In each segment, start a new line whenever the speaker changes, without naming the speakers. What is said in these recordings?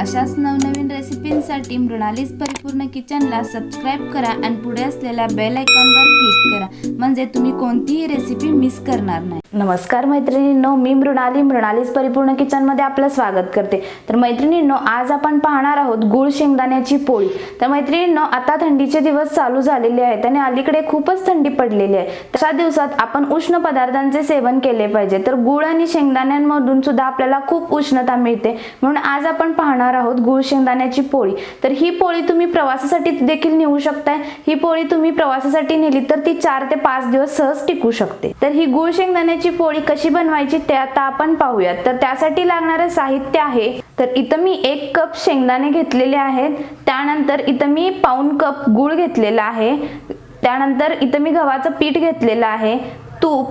अशाच नवनवीन रेसिपींसाठी मृणालीस परिपूर्ण किचनला सबस्क्राईब करा आणि पुढे असलेल्या बेल आयकॉनवर क्लिक करा. म्हणजे तुम्ही कोणतीही रेसिपी मिस करणार नाही.
नमस्कार मैत्रिणींनो मी मृणाली. मृणालीस परिपूर्ण किचनमध्ये आपलं स्वागत करते. तर मैत्रिणींनो आज आपण पाहणार आहोत गुळ शेंगदाण्याची पोळी. तर मैत्रिणींनो आता थंडीचे दिवस चालू झालेले आहेत आणि अलीकडे खूपच थंडी पडलेली आहे. तशा दिवसात आपण उष्ण पदार्थांचे सेवन केले पाहिजे. तर गुळ आणि शेंगदाण्यांमधून सुद्धा आपल्याला खूप उष्णता मिळते. म्हणून आज आपण पाहणार आहोत गुळ शेंगदाण्याची पोळी. तर ही पोळी तुम्ही प्रवासासाठी देखील नेऊ शकताय. ही पोळी तुम्ही प्रवासासाठी नेली तर ती चार ते पाच दिवस सहज टिकू शकते. तर ही गुळ शेंगदाण्याची पोळी कशी बनवायची ते आता आपण पाहूयात. तर त्यासाठी लागणारं साहित्य आहे. तर इथं मी एक कप शेंगदाणे घेतलेले आहेत. त्यानंतर इथं मी पाऊन कप गुळ घेतलेला आहे. त्यानंतर इथं मी गव्हाचं पीठ घेतलेलं आहे. तूप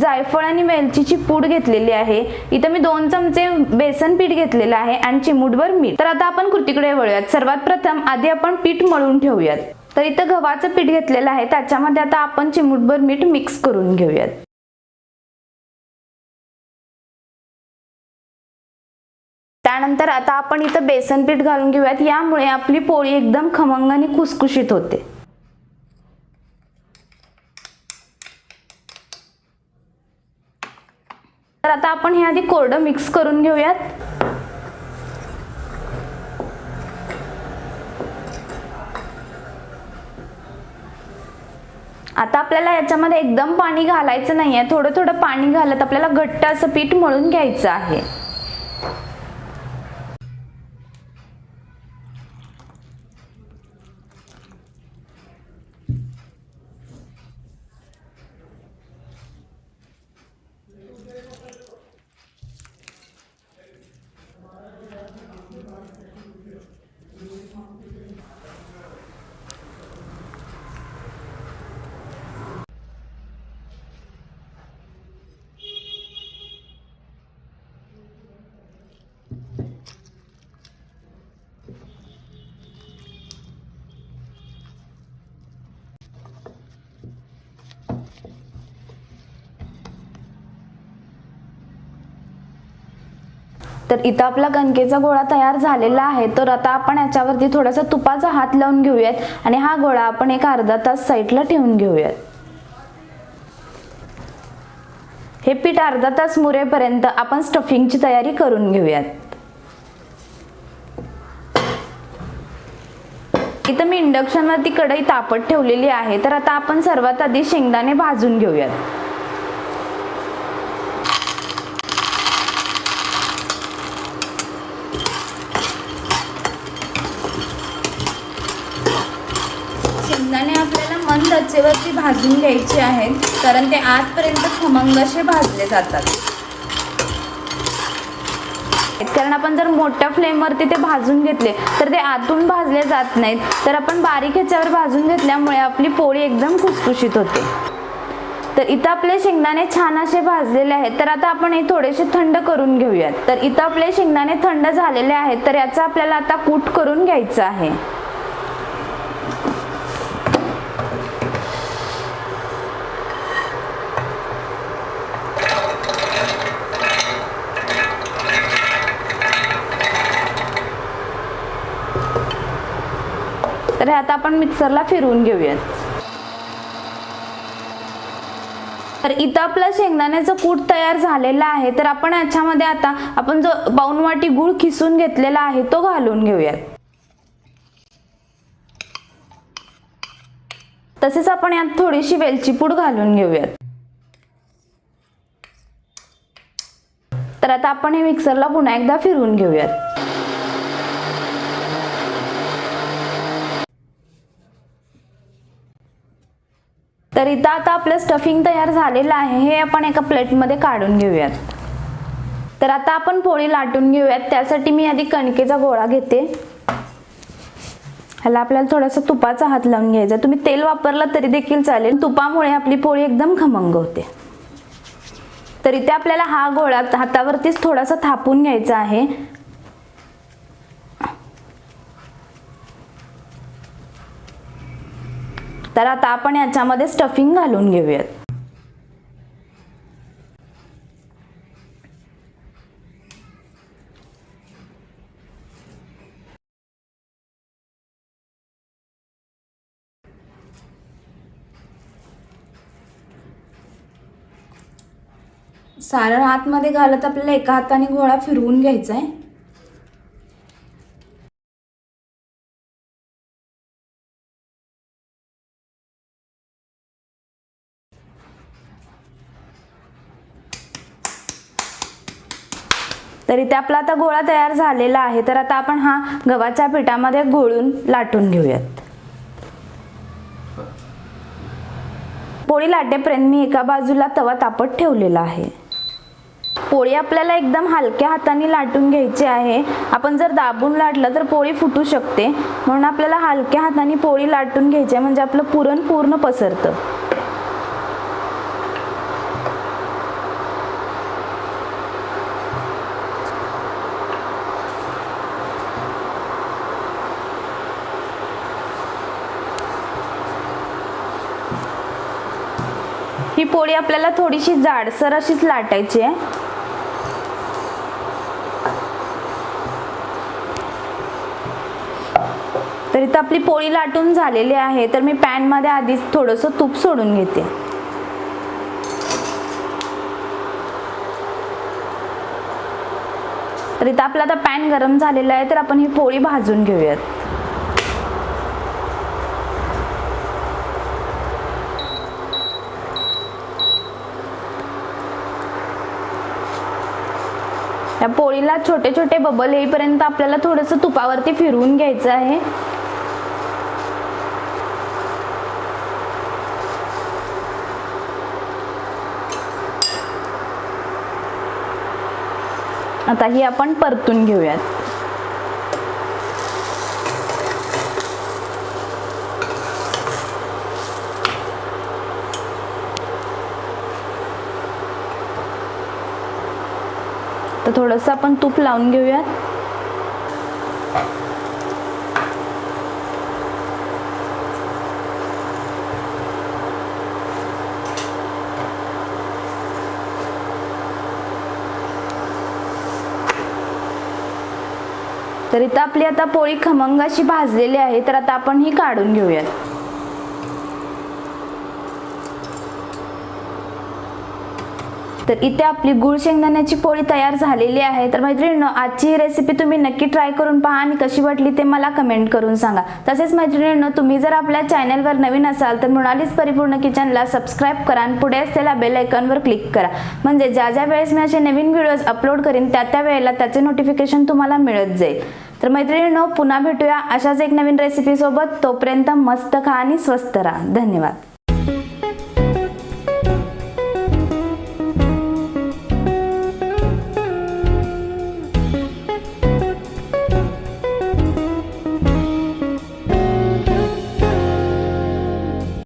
जायफळ आणि वेलचीची पूड घेतलेली आहे. इथं मी दोन चमचे बेसन पीठ घेतलेलं आहे आणि चिमूटभर मीठ. तर आता आपण कृतीकडे वळूयात. सर्वात प्रथम आधी आपण पीठ मळून ठेवूयात. तर इथं गव्हाचं पीठ घेतलेलं आहे. त्याच्यामध्ये आता आपण चिमूटभर मीठ मिक्स करून घेऊयात. त्यानंतर आता आपण इथं बेसन पीठ घालून घेऊयात. यामुळे आपली पोळी एकदम खमंग आणि खुसखुशीत होते. तर आता आपण हे आधी कोरडं मिक्स करून घेऊयात. आता आपल्याला याच्यामध्ये एकदम पाणी घालायचं नाहीये. थोडं थोडं पाणी घालत आपल्याला घट्ट असं पीठ मळून घ्यायचं आहे. तर इथं आपला कणकेचा गोळा तयार झालेला आहे. तर आता आपण याच्यावरती थोडासा तुपाचा हात लावून घेऊयात आणि हा गोळा आपण एक अर्धा तास साईडला ठेवून घेऊयात. हे पीठ अर्धा तास मुरेपर्यंत आपण स्टफिंगची तयारी करून घेऊयात. इथं मी इंडक्शनवरती कढई तापत ठेवलेली आहे. तर आता आपण सर्वात आधी शेंगदाणे भाजून घेऊयात
शेंगदाणे आपल्याला मंद भाजून घ्यायचे आहेत कारण ते आतपर्यंत खमंग असे भाजले जातात.
कारण आपण जर मोठ्या फ्लेमवरती ते भाजून घेतले तर ते आतून भाजले जात नाहीत. तर आपण बारीक ह्याच्यावर भाजून घेतल्यामुळे आपली पोळी एकदम खुसखुशीत होते. तर इथं आपले शेंगदाणे छान असे भाजलेले आहेत तर आता आपण हे थोडेसे थंड करून घेऊयात. तर इथं आपले शेंगदाणे थंड झालेले आहेत तर याचा आपल्याला आता कूट करून घ्यायचं आहे. तर हे आता आपण मिक्सरला फिरवून घेऊयात. तर इथं आपलं शेंगदाण्याचं कूट तयार झालेलं आहे तर आपण याच्यामध्ये आता आपण जो पाऊन वाटी गुळ खिसून घेतलेला आहे तो घालून घेऊयात. तसेच आपण यात थोडीशी वेलची पूड घालून घेऊयात. तर आता आपण हे मिक्सरला पुन्हा एकदा फिरवून घेऊयात. तर इथं आता आपलं स्टफिंग तयार झालेलं आहे हे आपण एका प्लेटमध्ये काढून घेऊयात. तर आता आपण पोळी लाटून घेऊयात त्यासाठी मी आधी कणकेचा गोळा घेते. ह्याला आपल्याला थोडासा तुपाचा हात लावून घ्यायचा. तुम्ही तेल वापरला तरी देखील चालेल. तुपामुळे आपली पोळी एकदम खमंग होते. तर इथे आपल्याला हा गोळा हातावरतीच थोडासा थापून घ्यायचा आहे. तर आता आपण याच्यामध्ये स्टफिंग घालून घेऊयात.
सारण आतमध्ये घालत आपल्याला एका हाताने गोळा फिरवून घ्यायचा आहे
तर इथे आपला आता गोळा तयार झालेला आहे. तर आता आपण हा गव्हाच्या पिठामध्ये गोळून लाटून घेऊयात. पोळी लाटेपर्यंत मी एका बाजूला तवा तापत ठेवलेला आहे. पोळी आपल्याला एकदम हलक्या हाताने लाटून घ्यायची आहे. आपण जर दाबून लाटलं तर पोळी फुटू शकते. म्हणून आपल्याला हलक्या हाताने पोळी लाटून घ्यायची आहे. म्हणजे आपलं पुरण पूर्ण पसरतं. ही पोळी आपल्याला थोडीशी जाडसर अशीच लाटायची आहे. तर इथं आपली पोळी लाटून झालेली आहे. तर मी पॅनमध्ये आधीच थोडंसं तूप सोडून घेते. तर इथं आपला आता पॅन गरम झालेला आहे तर आपण ही पोळी भाजून घेऊयात. त्या पोळीला छोटे छोटे बबल येईपर्यंत आपल्याला थोडंसं तुपावरती फिरवून घ्यायचं आहे. आता ही आपण परतून घेऊयात. तर थोडंसं आपण तूप लावून घेऊयात. तर इथं आपली आता पोळी खमंगाशी भाजलेली आहे तर आता आपण ही काढून घेऊयात. तर इथे आपली गुळ शेंगदाण्याची पोळी तयार झालेली आहे. तर मैत्रिणींनो आजची ही रेसिपी तुम्ही नक्की ट्राय करून पहा आणि कशी वाटली ते मला कमेंट करून सांगा. तसेच मैत्रिणींनो तुम्ही जर आपल्या चॅनलवर नवीन असाल तर मृणालीच परिपूर्ण किचनला सबस्क्राईब करा आणि पुढे असलेल्या बेल आयकॉनवर क्लिक करा. म्हणजे ज्या ज्या वेळेस मी असे नवीन व्हिडिओज अपलोड करीन त्या त्या वेळेला त्याचे नोटिफिकेशन तुम्हाला मिळत जाईल. तर मैत्रिणींनो पुन्हा भेटूया अशाच एक नवीन रेसिपीसोबत तोपर्यंत मस्त खा आणि स्वस्त राहा. धन्यवाद.